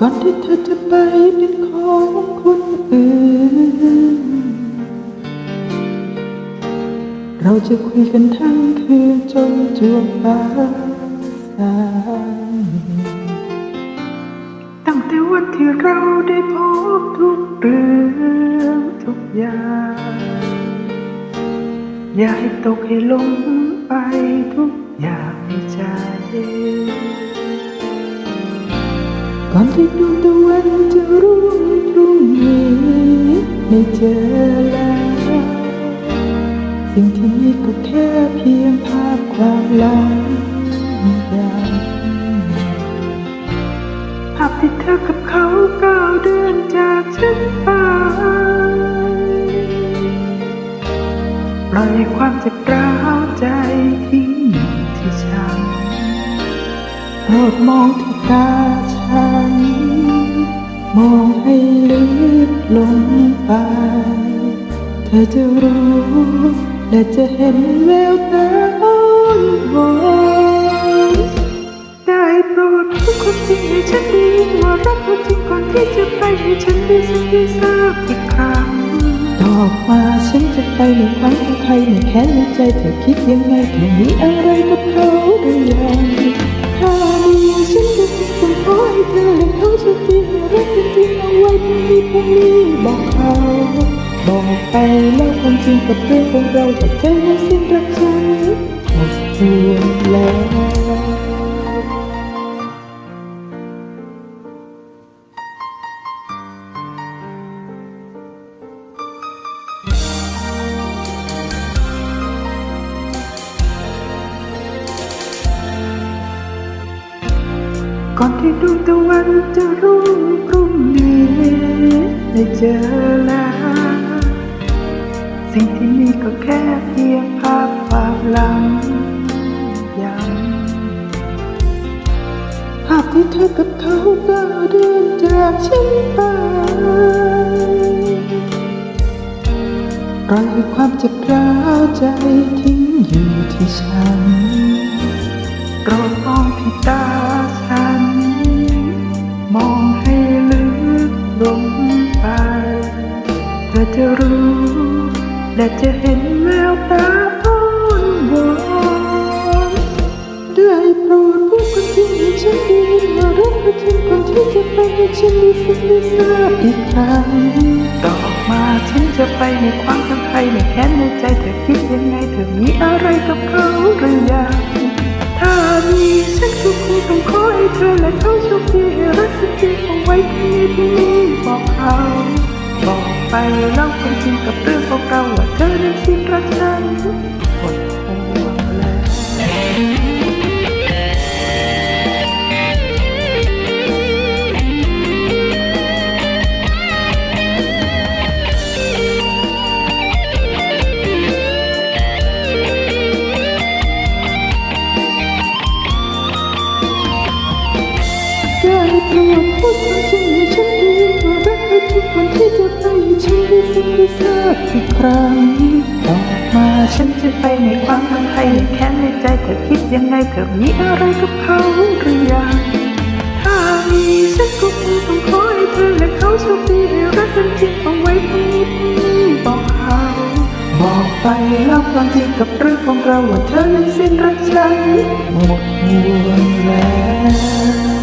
ก่อนที่เธอจะไปเป็นของคนอื่น เราจะคุยกันทั้งคืนจนจวบฟ้าสางตั้งแต่วันที่เราได้พบทุกเรื่องทุกอย่าง อย่าให้ตกให้ลงไปทุกอย่างในใจ ก่อนที่ดวงตะวันจะรุ่งพรุ่งนี้ไม่เจอแล้ว สิ่งที่มีก็แค่เพียงภาพความหลังอย่างภาพที่เธอกับเขาก้าวเดินจากฉันไปปล่อยความเจ็บร้าวใจทิ้งที่ฉันโปรดมองที่ตา ฉันมองให้ลึกลงไป เธอจะรู้และจะเห็นแววตาอ้อนวอนได้โปรดพูดความจริงให้ฉันด้ยินว่ารักเธอจริงก่อนที่จะไปให้ฉันได้สักทีทราบอีกครั้งตอบมาฉันจะไปในความของใครในแค้นในใจเธอคิดยังไงเธอมีอะไรกับเขาหรือยัง ไปแล้วความจริงกับเรื่องของเราแต่เธอยังสิ้นรักฉันหมดห่วแล้วก่อนที่ดวงตะวันจะรุ่งพรุ่งนี้ได้เจอแล้ว สิ่งที่มีก็แค่เพียงภาพความหลังยังภาพที่เธอกับเขาก้าวเดินจากฉันไปรอยความเจ็บร้าวใจทิ้งอยู่ที่ฉันโปรดมองที่ตาฉัน มองให้ลึกลงไป เธอจะรู้ และจะเห็นแววตาอ้อนวอนได้โปรดพูดความจริงให้ฉันด้ยินว่ารักเธอจริงก่อนที่จะไปให้ฉันได้สักได้ทราบอีกครั้งตอมาฉันจะไปในความทั้งใครในแค้นในใจเธอคิดยังไงเธอมีอะไรกับเขาหรือยังถ้ามีฉันก็คงต้องขอให้เธอและเขาโชคดีให้รักสักทีเอาไว้ที่นี่ที่นี่บอกเขา บอกไปเล่าความจริงกับเรื่องของเราว่าเธอนั้นสิ้นรักฉันหมดห่วงแล้วไได้ทราบอีกครั้งตอบมาฉันจะไปในความทั้งใครในแค้นในใจเธอคิดยังไงเธอมีอะไรกับเขาหรือยังถ้ามีฉันก็คงต้องขอให้เธอและเขาโชคดีให้รักกันจริงเอาไว้พรุ่งนี้พรุ่งนี้บอกเขาบอกไปเล่าความจริงกับเรื่องของเราว่าเธอนั้นสิ้นรักฉันหมดห่วงแล้ว